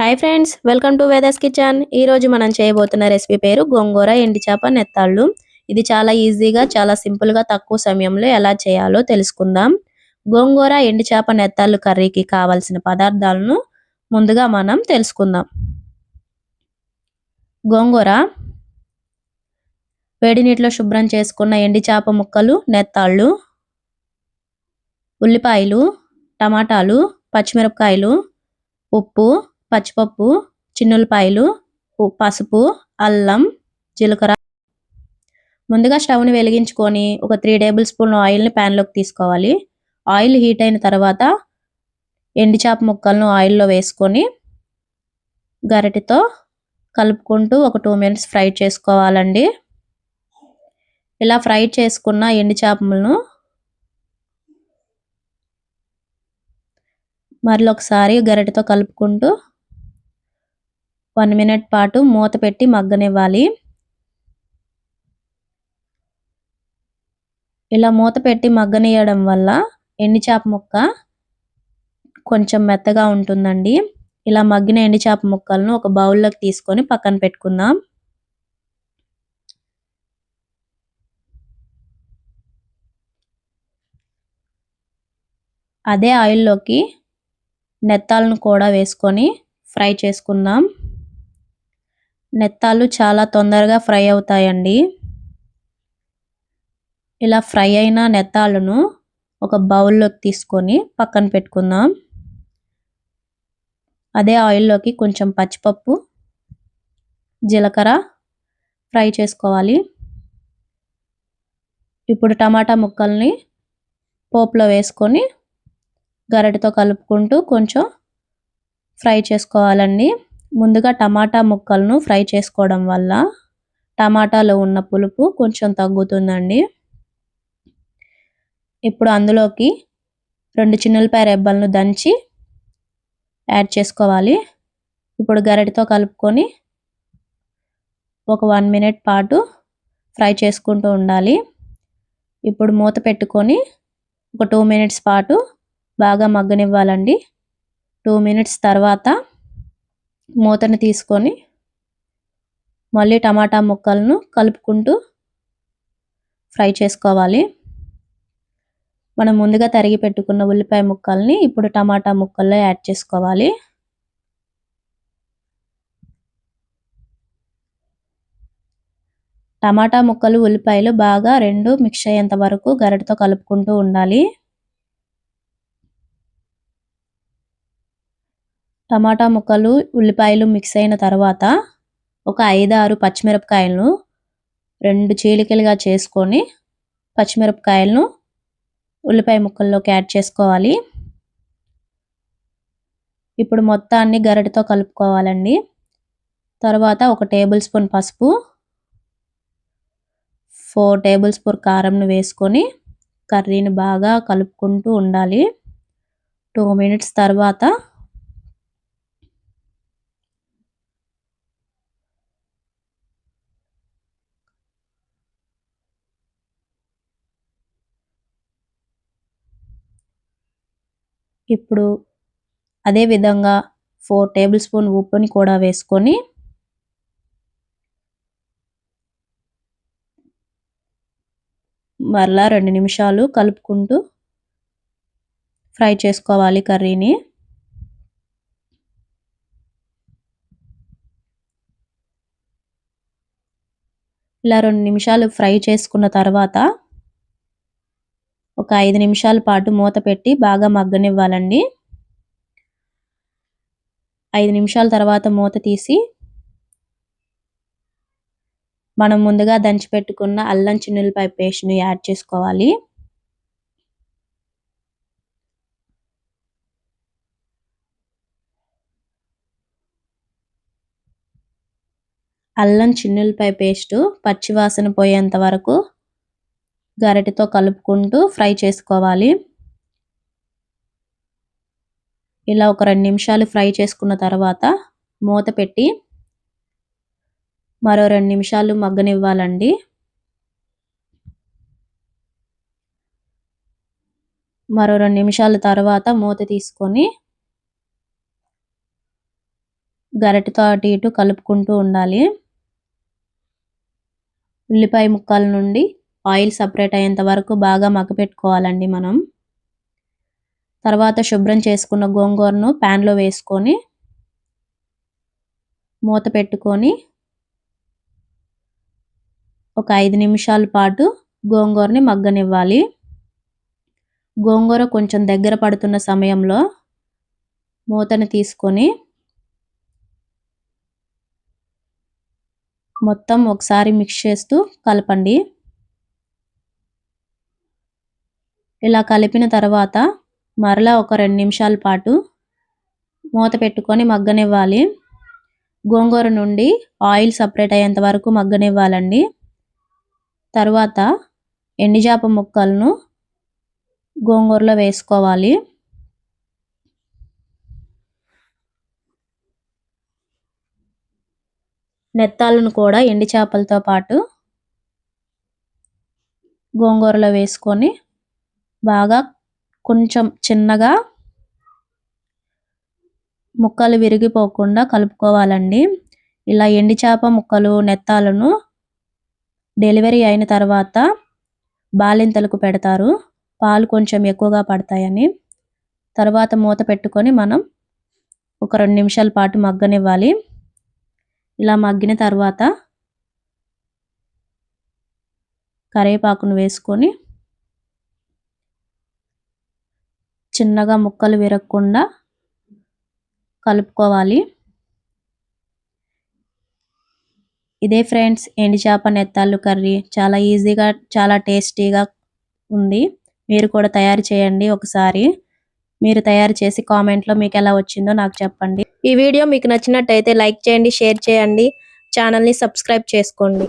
Hi friends welcome to Vedas kitchen ఈ రోజు మనం చేయబోతున్న రెసిపీ పేరు గోంగూర ఎండి చేప నెత్తాళ్ళు. ఇది చాలా ఈజీగా చాలా సింపుల్గా తక్కువ సమయంలో ఎలా చేయాలో తెలుసుకుందాం. గోంగూర ఎండి చేప నెత్తాళ్ళు కర్రీకి కావాల్సిన పదార్థాలను ముందుగా మనం తెలుసుకుందాం. గోంగూర వేడి నీటిలో శుభ్రం చేసుకున్న ఎండి చేప ముక్కలు నెత్తాళ్ళు ఉల్లిపాయలు టమాటాలు పచ్చిమిరపకాయలు ఉప్పు పచ్చిపప్పు చిన్నులపాయలు పసుపు అల్లం జీలకర్ర. ముందుగా స్టవ్ని వెలిగించుకొని ఒక త్రీ టేబుల్ స్పూన్ ఆయిల్ని ప్యాన్లోకి తీసుకోవాలి. ఆయిల్ హీట్ అయిన తర్వాత ఎండి చేప ముక్కలను ఆయిల్లో వేసుకొని గరిటితో కలుపుకుంటూ ఒక టూ మినిట్స్ ఫ్రై చేసుకోవాలండి. ఇలా ఫ్రై చేసుకున్న ఎండి చేపలను మరొకసారి గరిటతో కలుపుకుంటూ వన్ మినిట్ పాటు మూత పెట్టి మగ్గనివ్వాలి. ఇలా మూత పెట్టి మగ్గనియడం వల్ల ఎండి చేప ముక్క కొంచెం మెత్తగా ఉంటుందండి. ఇలా మగ్గిన ఎండి చేప ముక్కలను ఒక బౌల్లోకి తీసుకొని పక్కన పెట్టుకుందాం. అదే ఆయిల్లోకి నెత్తాలను కూడా వేసుకొని ఫ్రై చేసుకుందాం. నెత్తాలు చాలా తొందరగా ఫ్రై అవుతాయండి. ఇలా ఫ్రై అయిన నెత్తాలను ఒక బౌల్లోకి తీసుకొని పక్కన పెట్టుకుందాం. అదే ఆయిల్లోకి కొంచెం పచ్చిపప్పు జీలకర్ర ఫ్రై చేసుకోవాలి. ఇప్పుడు టమాటా ముక్కల్ని పోపులో వేసుకొని గరిటతో కలుపుకుంటూ కొంచెం ఫ్రై చేసుకోవాలండి. ముందుగా టమాటా ముక్కలను ఫ్రై చేసుకోవడం వల్ల టమాటాలో ఉన్న పులుపు కొంచెం తగ్గుతుందండి. ఇప్పుడు అందులోకి రెండు చిన్నులపాయ రెబ్బలను దంచి యాడ్ చేసుకోవాలి. ఇప్పుడు గరిటతో కలుపుకొని ఒక వన్ మినిట్ పాటు ఫ్రై చేసుకుంటూ ఉండాలి. ఇప్పుడు మూత పెట్టుకొని ఒక టూ మినిట్స్ పాటు బాగా మగ్గనివ్వాలండి. టూ మినిట్స్ తర్వాత మూతను తీసుకొని మళ్ళీ టమాటా ముక్కలను కలుపుకుంటూ ఫ్రై చేసుకోవాలి. మనం ముందుగా తరిగి పెట్టుకున్న ఉల్లిపాయ ముక్కల్ని ఇప్పుడు టమాటా ముక్కల్లో యాడ్ చేసుకోవాలి. టమాటా ముక్కలు ఉల్లిపాయలు బాగా రెండు మిక్స్ అయ్యేంత వరకు గరిటతో కలుపుకుంటూ ఉండాలి. టమాటా ముక్కలు ఉల్లిపాయలు మిక్స్ అయిన తర్వాత ఒక ఐదు ఆరు పచ్చిమిరపకాయలను రెండు చీలికలుగా చేసుకొని పచ్చిమిరపకాయలను ఉల్లిపాయ ముక్కల్లోకి యాడ్ చేసుకోవాలి. ఇప్పుడు మొత్తాన్ని గరిటతో కలుపుకోవాలండి. తర్వాత ఒక టేబుల్ స్పూన్ పసుపు ఫోర్ టేబుల్ స్పూన్ కారంను వేసుకొని కర్రీని బాగా కలుపుకుంటూ ఉండాలి. టూ మినిట్స్ తర్వాత ఇప్పుడు అదే విధంగా ఫోర్ టేబుల్ స్పూన్ ఉప్పుని కూడా వేసుకొని మరలా రెండు నిమిషాలు కలుపుకుంటూ ఫ్రై చేసుకోవాలి కర్రీని. ఇలా రెండు నిమిషాలు ఫ్రై చేసుకున్న తర్వాత ఒక ఐదు నిమిషాల పాటు మూత పెట్టి బాగా మగ్గనివ్వాలండి. ఐదు నిమిషాల తర్వాత మూత తీసి మనం ముందుగా దంచి పెట్టుకున్న అల్లం చిన్నులపాయ పేస్ట్ని యాడ్ చేసుకోవాలి. అల్లం చిన్నులపాయ పేస్టు పచ్చివాసన పోయేంత వరకు గరిటెతో కలుపుకుంటూ ఫ్రై చేసుకోవాలి. ఇలా ఒక రెండు నిమిషాలు ఫ్రై చేసుకున్న తర్వాత మూత పెట్టి మరో రెండు నిమిషాలు మగ్గనివ్వాలండి. మరో రెండు నిమిషాల తర్వాత మూత తీసుకొని గరిటెతో అటు ఇటు కలుపుకుంటూ ఉండాలి. ఉల్లిపాయ ముక్కల నుండి ఆయిల్ సపరేట్ అయ్యేంత వరకు బాగా మగ్గపెట్టుకోవాలండి మనం. తర్వాత శుభ్రం చేసుకున్న గోంగూరను ప్యాన్లో వేసుకొని మూత పెట్టుకొని ఒక ఐదు నిమిషాల పాటు గోంగూరని మగ్గనివ్వాలి. గోంగూర కొంచెం దగ్గర పడుతున్న సమయంలో మూతను తీసుకొని మొత్తం ఒకసారి మిక్స్ చేస్తూ కలపండి. ఇలా కలిపిన తర్వాత మరలా ఒక రెండు నిమిషాల పాటు మూత పెట్టుకొని మగ్గనివ్వాలి. గోంగూర నుండి ఆయిల్ సపరేట్ అయ్యేంత వరకు మగ్గనివ్వాలండి. తర్వాత ఎండిజాప ముక్కలను గోంగూరలో వేసుకోవాలి. నెత్తాలను కూడా ఎండి చేపలతో పాటు గోంగూరలో వేసుకొని బాగా కొంచెం చిన్నగా ముక్కలు విరిగిపోకుండా కలుపుకోవాలండి. ఇలా ఎండి చేప ముక్కలు నెత్తాలను డెలివరీ అయిన తర్వాత బాలింతలకు పెడతారు. పాలు కొంచెం ఎక్కువగా పడతాయని. తర్వాత మూత పెట్టుకొని మనం ఒక రెండు నిమిషాల పాటు మగ్గనివ్వాలి. ఇలా మగ్గిన తర్వాత కరివేపాకును వేసుకొని చిన్నగా ముక్కలు విరగకుండా కలుపుకోవాలి. ఇదే ఫ్రెండ్స్ ఎండి చేప నెత్తాళ్ళు కర్రీ. చాలా ఈజీగా చాలా టేస్టీగా ఉంది. మీరు కూడా తయారు చేయండి ఒకసారి. మీరు తయారు చేసి కామెంట్లో మీకు ఎలా వచ్చిందో నాకు చెప్పండి. ఈ వీడియో మీకు నచ్చినట్టయితే లైక్ చేయండి షేర్ చేయండి. ఛానల్ని సబ్స్క్రైబ్ చేసుకోండి.